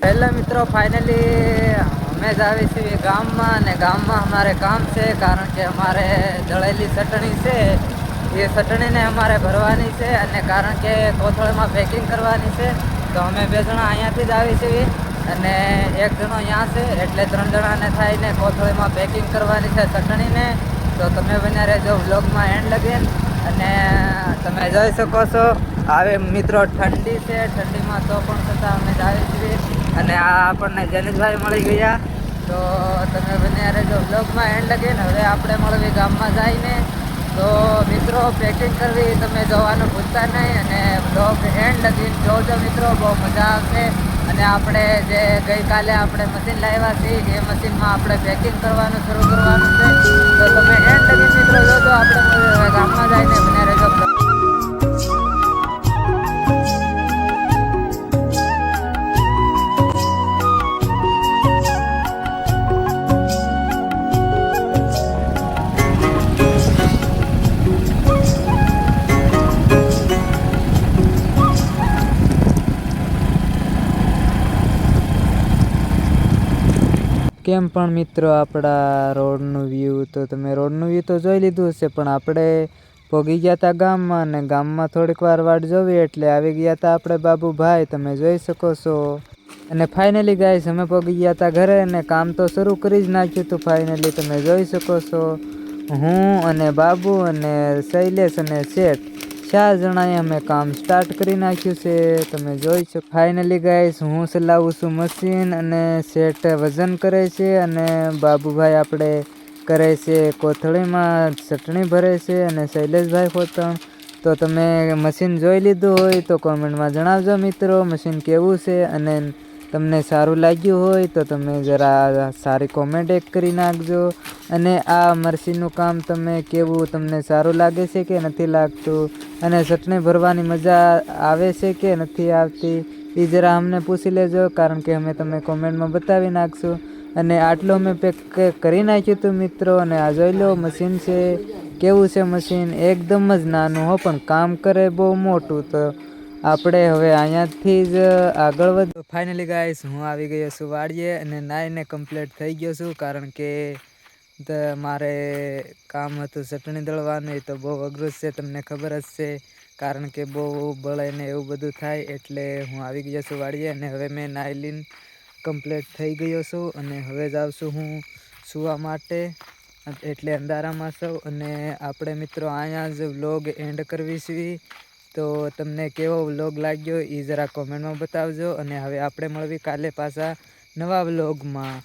પહેલા મિત્રો ફાઇનલી અમે જ આવી છીએ ગામમાં અને ગામમાં અમારે કામ છે કારણ કે અમારે જળેલી ચટણી છે. એ ચટણીને અમારે ભરવાની છે અને કારણ કે કોથળમાં પેકિંગ કરવાની છે, તો અમે બે જણા અહીંયાથી જ આવી છીએ અને એક જણો અહીંયા છે એટલે ત્રણ જણાને થઈને કોથળીમાં પેકિંગ કરવાની છે ચટણીને. તો તમે બન્યા રહેજો વ્લોગમાં એન્ડ લગીન અને તમે જોઈ શકો છો. હવે મિત્રો, ઠંડી છે, ઠંડીમાં તો પણ છતાં અમે જ આવી છીએ. અને આ આપણને જનીશભાઈ મળી ગયા. તો તમે બને રહેજો બ્લોગમાં એન્ડ લગીન હવે આપણે મળવી ગામમાં જઈને. તો મિત્રો પેકિંગ કરવી તમે જોવાનું ભૂલતા નહીં અને બ્લોગ એન્ડ લગીન જોજો મિત્રો, બહુ મજા આવશે. અને આપણે જે ગઈકાલે આપણે મશીન લાવ્યા છીએ, એ મશીનમાં આપણે પેકિંગ કરવાનું શરૂ કરવાનું છે. તો તમે એન્ડ લગીન મિત્રો જોજો, આપણે ગામમાં જઈને, બને રહેજો કેમ પણ મિત્રો આપણા રોડનું વ્યૂ, તો તમે રોડનું વ્યૂ તો જોઈ લીધું હશે, પણ આપણે પોગી ગયા હતા ગામમાં અને ગામમાં થોડીક વાર વાટ જોવી એટલે આવી ગયા હતા આપણે બાબુભાઈ, તમે જોઈ શકો છો. અને ફાઇનલી ગાઈસ અમે પોગી ગયા હતા ઘરે અને કામ તો શરૂ કરી જ નાખ્યું હતું ફાઇનલી તમે જોઈ શકો છો. હું અને બાબુ અને શૈલેષ અને શેઠ ચાર જણાએ અમે કામ સ્ટાર્ટ કરી નાખ્યું છે. તમે જોઈ છો ફાઇનલી ગાઈસ હું ચલાવું છું મશીન અને સેટ વજન કરે છે અને બાબુભાઈ આપણે કરે છે, કોથળીમાં ચટણી ભરે છે અને શૈલેષભાઈ ખોતણ તો તમે મશીન જોઈ લીધું હોય તો કોમેન્ટમાં જણાવજો મિત્રો મશીન કેવું છે અને તમને સારું લાગ્યું હોય તો તમે જરા સારી કોમેન્ટ એક કરી નાખજો. અને આ મરસીનું કામ તમે કેવું તમને સારું લાગે છે કે નથી લાગતું? અને ચટણી ભરવાની મજા આવે છે કે નથી આવતી? એ જરા અમને પૂછી લેજો, કારણ કે અમે તમે કોમેન્ટમાં બતાવી નાખશું. અને આટલો અમે પેક કરી નાખ્યું હતું મિત્રો, અને આ જોઈ લો મશીન છે. કેવું છે મશીન એકદમ જ નાનું હો, પણ કામ કરે બહુ મોટું તો. આપણે હવે અહીંયાથી જ આગળ વધ ફાઇનલી ગાઈસ હું આવી ગયો છું વાડીએ અને નાઈને કમ્પ્લીટ થઈ ગયો છું કારણ કે મારે કામ હતું ચટણી દળવાનું, એ તો બહુ અઘરું છે, તમને ખબર જ છે. કારણ કે બહુ બળાઈને એવું બધું થાય એટલે હું આવી ગયો છું વાડીએ અને હવે મેં નાઈ લીન કમ્પ્લીટ થઈ ગયો છું અને હવે જાઉં છું હું સુવા માટે. એટલે અંધારામાં સૌ અને આપણે મિત્રો અહીંયા જ વ્લોગ એન્ડ કરવી છીએ તો તમને કેવો વ્લોગ લાગ્યો એ જરા કોમેન્ટમાં બતાવજો અને હવે આપણે મળવી કાલે પાછા નવા વ્લોગમાં.